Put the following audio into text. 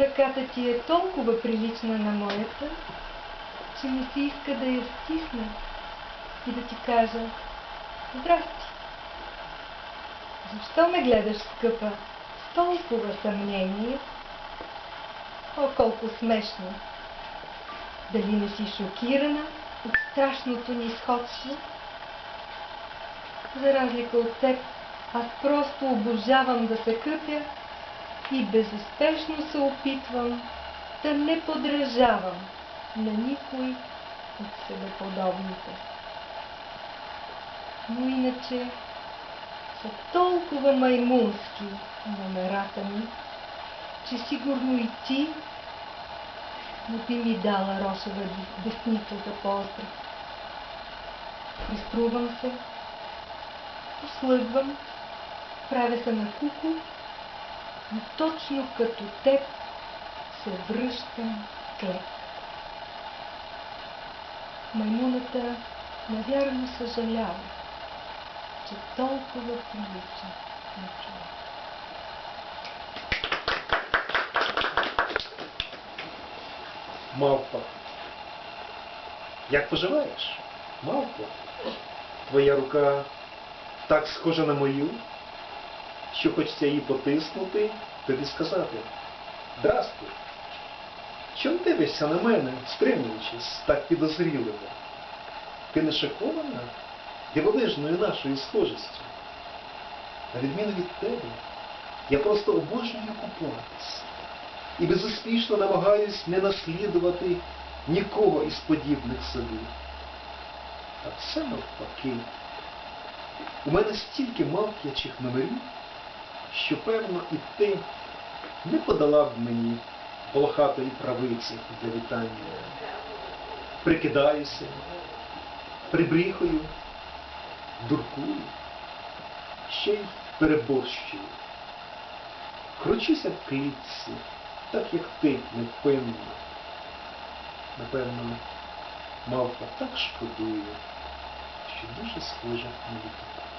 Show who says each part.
Speaker 1: Ръката ти е толкова прилична на моята, че ми се иска да я стисна и да ти кажа Здрасти. Защо ме гледаш, скъпа, с толкова съмнение? О, колко смешно! Дали не си шокирана от страшното ни сходство? За разлика от теб, аз просто обожавам да се къпя и безуспешно се опитвам да не подражавам на никой от себеподобните. Но иначе са толкова маймунски номерата ми, че сигурно и ти не би ми дала рошева десница за поздрав. Приструвам се, послъгвам, правя се на куко и точно като теб се връщам клетка. Маймуната навярно съжалява, че толкова прилича на човек.
Speaker 2: Мавпа. Як поживаєш? Мавпо. Твоя рука так схожа на мою, що хочеться її потиснути, тобі сказати. Здрастуй. Чом дивишся на мене, стримуючись так підозріливо? Ти не шокована дивовижною нашою схожістю? На відміну від тебе, я просто обожнюю купатись і безуспішно намагаюсь не наслідувати нікого із подібних собі. А це навпаки. У мене стільки мавп'ячих номерів, що, певно, і ти не подала б мені волохатої правиці для вітання. Прикидаюся, прибріхую, дуркую, ще й переборщую. Кручуся в клітці, так як ти невпинно. Напевно, мавпа так шкодує, що дуже схожа на літака.